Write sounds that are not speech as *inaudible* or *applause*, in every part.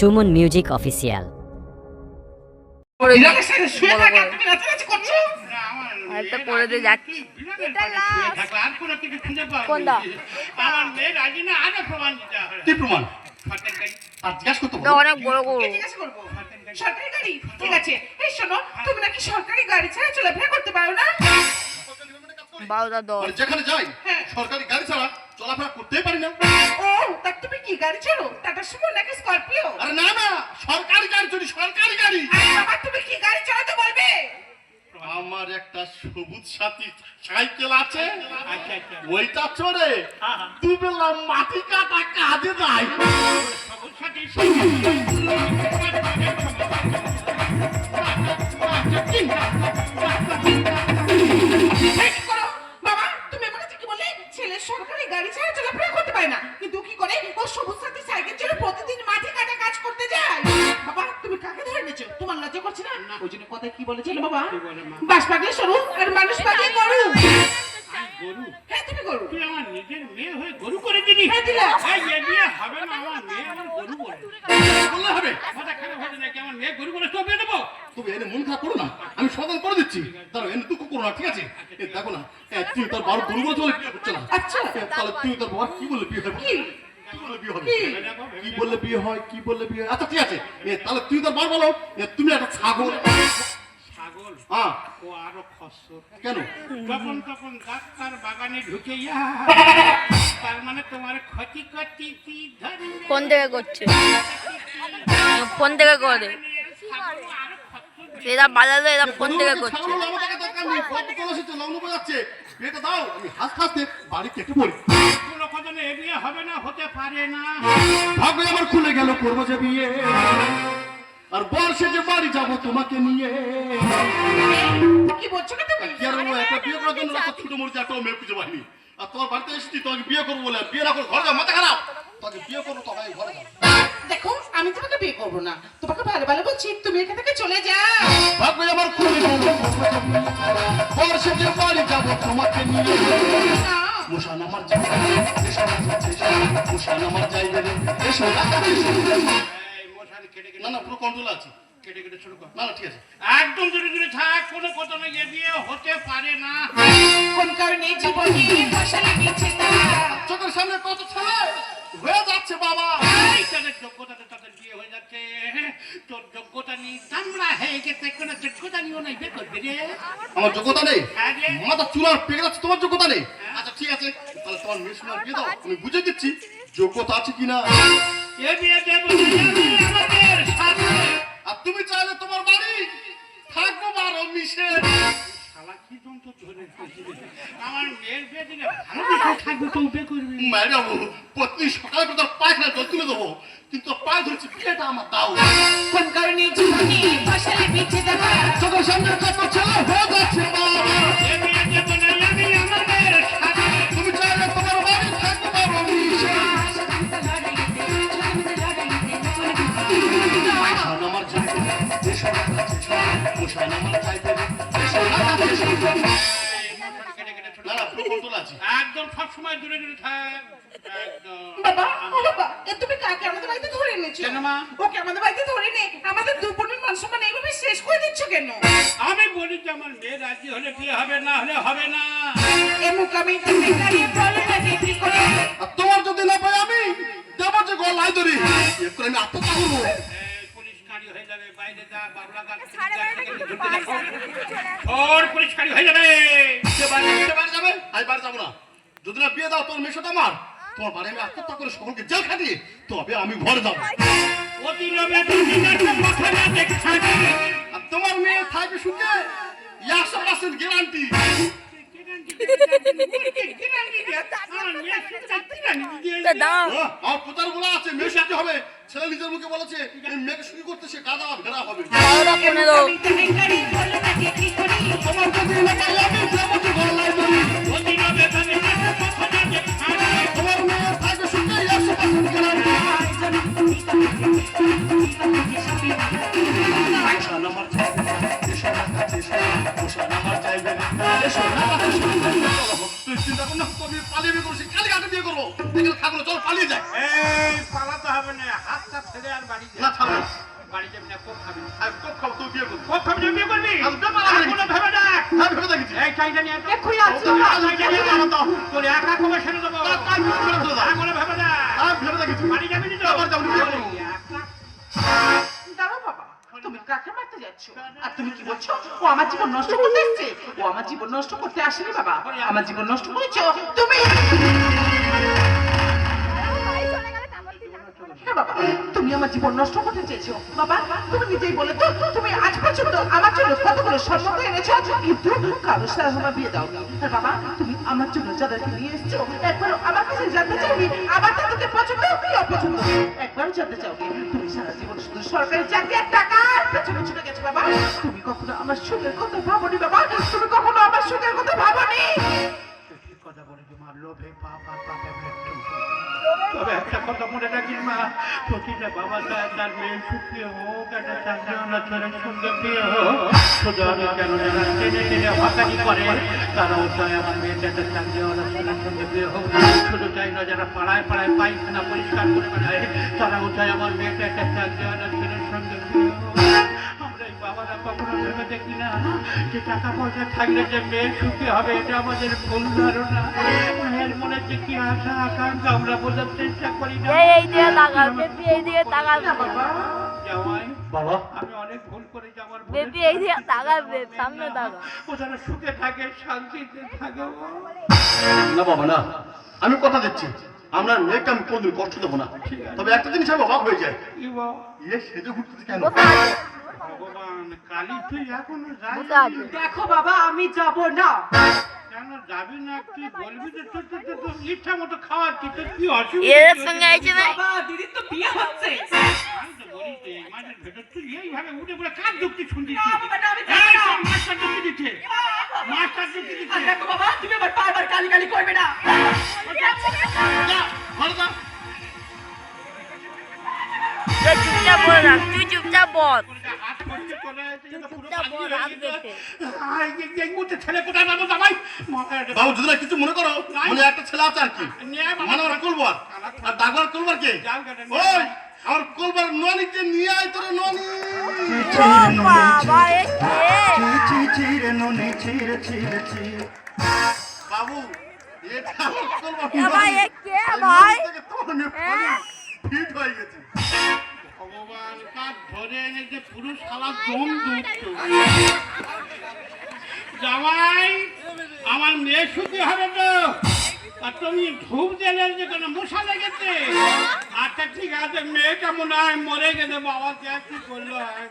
Suman music official. একটা করে দিয়ে যাচ্ছি। অনেক বড় করব? সরকারি গাড়ি। ঠিক আছে। এই শোনো তুমি নাকি সরকারি গাড়ি ছাড়া চলাফেরা করতে পারো না? বারোটা দশ মানে যেখানে যাই হ্যাঁ। সরকারি গাড়ি ছাড়া চলাফেরা করতেই পারি না। ও তা তুমি কি গাড়ি চলো টাটা সুমো নাকি স্করপিও? আরে না না সরকারি গাড়ি চলি সরকারি গাড়ি। আরে বাবা তুমি কি গাড়ি চালাতে বলবে? আমার একটা সবুজ সাথী সাইকেল আছে। আচ্ছা আচ্ছা। ওইটা চড়ে হ্যাঁ, হ্যাঁ। দুবেলা মাটি কাটা কাজে যায়। সবুজ সাথী সাইকেল। সরকারি গাড়ি ছাড়া চলাফেরা করতে পারে না। কিন্তু কি করে? ও সবুজ সাথী সাইকেল চড়ে প্রতিদিন মাঠে কাটা কাজ করতে যায়। বাবা তুমি কাকে ধরে নিয়েছো তোমার লজ্জা করছে না? ওই জন্য কথা কি বলেছিল বাবা? বাস পাগলে সরু আর মানুষ পাগলে গরু। হ্যাঁ তুমি গরু। তুই আমার নিজের মেয়ে হয়ে গরু করে দিলি? হ্যাঁ। এই এ হবে না আমার মেয়ে আমার গরু বলে বললে হবে? মাথা খারাপ হয়ে নাকি? আমার মেয়ে গরু বলে দেবো? তুমি এনে মন খারাপ করো না। আমি সমাধান করে দিচ্ছি। তার এনে দুঃখ করো না ঠিক আছে? দেখো না তুমি তার বারো গরু বলে চলে? বিয়ে হচ্ছে না আচ্ছা। তাহলে তুমি তার বাবা কি বললে বিয়ে হবে? কি? বললে বিয়ে হবে? কি? কি বিয়ে হয়? কি বললে বিয়ে আচ্ছা ঠিক আছে। এ, তাহলে তুমি তার বার বলো। এ, তুমি একটা ছাগল। ছাগল? ও আরও খসর। কেন? যখন তখন ডাক্তার বাগানে ঢুকে তার মানে তোমার ক্ষতি করতে কি ধরে ফোন করছে? ফোন থেকে করে? এরা বাজালে এরা ফোন থেকে করছে দাও আমি হাসতে হাসতে বাড়ি কেটে পড়ি কোনো কথা নেই, বিয়ে হবে না হতে পারে না ভাগ্য আমার খুলে গেল করব যে বিয়ে আর বর্ষে যে বাড়ি যাব তোমাকে নিয়ে কি বলছো না তুমি কি আর বলব, একটা বিয়ে করার জন্য রাস্তা ছুটে মরেছে একটা মেয়ে খুঁজে পাইনি আর তোমার বাড়িতে এসেছি তোমাকে বিয়ে করব বলে বিয়ে না করে ঘরে যাও মাথা খারাপ তোমাকে বিয়ে করব আমি ঘরে আমি তোমাকে বিয়ে করব না। তোমাকে ভালো ভালো বলছি তুমি এখান থেকে চলে যাও। ভাগ্য আমার খুলে গেল বাড়ি যাব তোমাকে নিয়ে মুশান আমার যাইবে মুশান আমার যাইবে এসো এই মশারি কেটে কেটে না না পুরো কন্ট্রোল আছে। কেটে কেটে শুরু কর। না না ঠিক আছে। একদম দূরে দূরে থাক কোনো কথা নেই এ বিয়ে হতে পারে না। কোন কারণে জীবনে ফসলে দিচ্ছে চোখের সামনে কত ছেলে হয়ে যাচ্ছে বাবা। এই তাদের যোগ্যতাতে তাদের বিয়ে হয়ে যাচ্ছে। তোর যোগ্যতা নেই তামড়া হয়ে গেছে কোনো যোগ্যতা নিও নাই করবে রে আমার যোগ্যতা নেই? হ্যাঁ। মাথা চুলার পেকে যাচ্ছে তোমার যোগ্যতা নেই? আচ্ছা ঠিক আছে তাহলে তোমার মেয়ে শোনার বিয়ে দাও আমি বুঝে দিচ্ছি যোগ্যতা আছে কিনা। এ বিয়ে দেবো আর তুমি চাইলে তোমার বাড়ি থাকব বারো মিশে। যন্ত্র ধরে আমার মেয়ের বিয়ে ভালো থাকবে তো বিয়ে করবি। ম্যাডাম পত্নী সকালে করে পায়খানা জল তুলে দেবো। কিন্তু পায়ে ধরেছি বিয়েটা আমার দাও। কোন কারণে জীবনে ফসলে দিচ্ছে তারা চোখের সামনে কত ছেলে হয়ে যাচ্ছে বাবা এ বিয়ে একদম সব সময় দূরে দূরে থাক। একদম। বাবা ও বাবা এ তুমি কাকে? আমাদের বাড়িতে ধরে এনেছো। কেন মা? ওকে আমাদের বাড়িতে ধরে নে। আমাদের মান সম্মান এইভাবে শেষ করে দিচ্ছ কেন? আমি বলি যে আমার মেয়ে রাজি হলে বিয়ে হবে না হলে হবে না। এ তুমি বলে না যে কি করে। আর তোমার যদি না পাই আমি দেবো যে গলায় ধরি। আমি আত্মহত্যা করব। এই হয়ে যাবে বারো হয়ে আমি বাড়ি যাব না। যদি না বিয়ে দাও তোর মেয়ের আমার। তোমার বাড়ি আমি আত্মহত্যা করে সকলকে জেল খাটিয়ে তবে আমি ঘরে যাব। তোমার মেয়ে থাকবে শুনতে একশো পার্সেন্ট গ্যারান্টি। আমার প্রচার বলা আছে মেয়ে শুনতে হবে। ছেলে নিজের মুখে বলেছে মেয়েকে শুরু করতে সে গাদা ভেড়া হবে। না ছাড়ো না। বাড়ি যাবি না কোপ খাবি আমি খুব খাব তুই বিয়ে করবি কোপ খাবি বিয়ে করবি? আমি বিয়ে আর কোনো ভেবে দেখ। ভেবে এই চাইটা নিয়ে আমার। তোর একা কবে সেরে দেবো। তার কাজ করে আর কোনো ভেবে দেখ। আমি ভেবে দেখেছি বাড়ি যাবি না তো? আবার যাব বিয়ে করব। দাঁড়াও বাবা তুমি কাকে মারতে যাচ্ছ? আর তুমি কি বলছো? ও আমার জীবন নষ্ট করতে এসছে? ও আমার জীবন নষ্ট করতে আসেনি বাবা। আমার জীবন নষ্ট করেছ? তুমি হ্যাঁ তুমি আমার জীবন নষ্ট করতে চেয়েছো তুমি নিজেই বলে তুমি আজ পর্যন্ত আমার বাবা আমার জন্য একবার আমার কাছে জানতে চাওনি আমার পছন্দ একবারও জানতে চাওনি তুমি সরকারি চাকরি আর টাকার পেছনে গেছো বাবা তুমি কখনো আমার সুখের কথা ভাবনি বাবা তুমি কখনো আমার সুখের কথা ভাবনি কথা বলেছি মা লোভে পাপ আর মৃত্যু তবে একটা কথা মনে রাখিস মা, প্রতিটা বাবা চায় তার মেয়ে সুখী হোক একটা চাকরি ছেলের সঙ্গে প্রিয় হোক, শুধু কেন যারা টেনে টেনে হকারি করে তারাও চায় আমার মেয়েটা একটা চাকরি ছেলের সঙ্গে প্রিয় হোক, শুধু চাই না যারা পাড়ায় পাড়ায় পায়খানা পরিষ্কার করে বেড়ায় তারাও চায় আমার মেয়েটা একটা চাকরি ছেলের সঙ্গে বিয়ে হোক আমরা কখনো ভেবে দেখি না। যে টাকা পয়সা থাকলে যে মেয়ে সুখী হবে এটা আমাদের ভুল ধারণা। মেয়ের মনে যে কি আশা আকাঙ্ক্ষা আমরা বোঝার চেষ্টা করি না। এই এই দিকে বেবি এই দিকে তাকা জামাই বাবা। আমি অনেক ভুল করেছি আমার বেবি এই দিকে তাকা বেব সামনে তাকা ও যেন সুখে থাকে শান্তিতে থাকে না বাবা না। আমি কথা দিচ্ছি। আমরা মেয়েকে আমি কোনদিন কষ্ট দেবো না। তবে একটা জিনিস আমি অবাক হয়ে যায় ইয়ে সেজে ঘুরতেছে কেন? ভগবান কালী তুই এখনও কোথায় দেখো বাবা আমি যাব না। কেন যাবি বলবি যে তোর তোর তোর- ইচ্ছা মতো তোর কি অসুবিধা? এর সঙ্গে আইছে বাবা তো বিয়ে হচ্ছে। দেখো বাবা তুমি আবার বারবার করবে চুপচাপ বল তুই চুপচাপ বল। হয়ে বাবু যদি না কিছু মনে করো মানে একটা ছেলে আছে আর কি। মানে আমার কলবার। আর ডাকবার কলবার কে? ওই। আমার কলবার ননিকে নিয়ে আয় তোরে ননি। বাবা এটা আমার কলবার। ভাই, এ কে ভাই? ফিট হয়ে গেছে। ভগবান কাজ ধরে এনেছে পুরুষ শালা দম দুধ জামাই আমার মেয়ে সুখী হবে তো। আর তুমি ধূপ জেলে যে কোনো মশা লেগেছে। আচ্ছা ঠিক আছে মেয়েটা মনে হয় মরে গেছে। বাবা কে কি করল হ্যাঁ,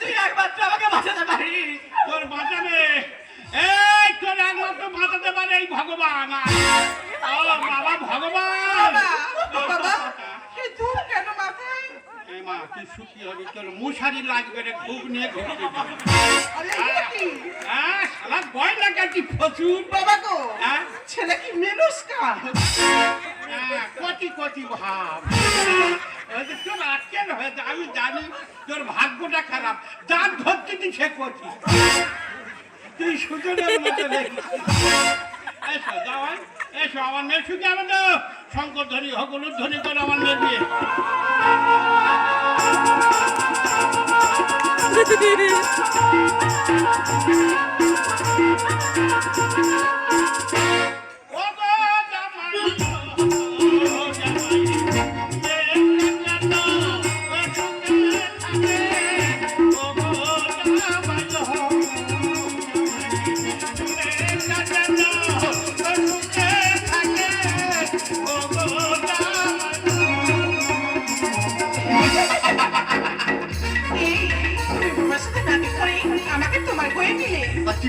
তুই একমাত্র আমাকে বাঁচাতে পারিস। তোর বাঁচাবে। এই তোর একমাত্র বাঁচাতে পারে এই ভগবান। ও বাবা ভগবান। বাবা এই ধূপ কেন মাথায় এই মা তুই সুখী হবি তোর মুশারি লাগবে রে খুব নিয়ে ঘুরতে হ্যাঁ শালা ভয় লাগাচ্ছি প্রচুর বাবা গো হ্যাঁ? ছেলে কি মেনুস কা হ্যাঁ, কচি কচি ভাব। তোর আজকের হয়েছে আমি জানি তোর ভাগ্যটা খারাপ। যার ধরছি তুই সে কচি। তুই সুজনের মতো দেখিস এসো যাওয়াই এসো, আমার মেয়ে সুখী আমার শঙ্কর ধরি হকলুর ধরি করে আমার মেয়ে বিয়ে। *laughs*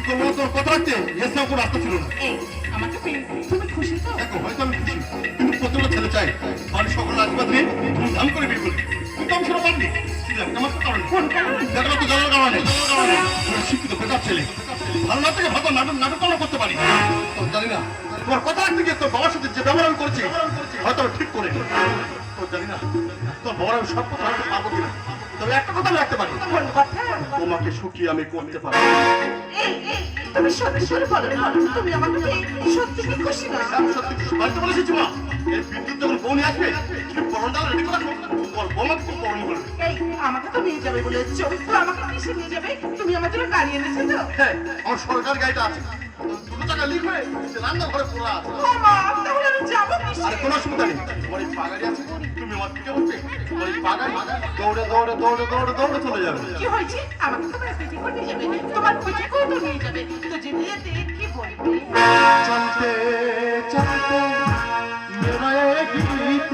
কি তোর কথা রাখতে এসে কোনো রাস্তা ছিল না তুমি হয়তো কোন করতে পারি জানি তোমার কথা রাখতে তোর বাবার সাথে যে ব্যবহার করছি হয়তো ঠিক করে তো জানি না তোর আমি সব কথা পারব কিনা? তবে একটা কথা রাখতে পারি। কোন কথা তোমাকে সুখী আমি করতে পারি। তুমি সত্যি করে বলো তুমি আমাকে সত্যি কি খুশি না? আমি সত্যি খুশি। বাড়িতে বলে এসেছি মা এই বিদ্যুৎ যখন আসবে তুমি রেডি করা তোমার বৌমাকে করবে? আমাকে তো নিয়ে যাবে বলেছ তো আমাকে কিসে নিয়ে যাবে? তুমি আমার জন্য গাড়ি এনেছো তো? হ্যাঁ আমার সরকার গাড়িটা আছে। দুটো টাকা লিক হয়ে সে রান্না ঘরে পড়া আছে। মানে দৌড়ে দৌড়ে দৌড়ে দৌড়ে দৌড়ে যাবে। কি তোমার চলতে চলতে গীত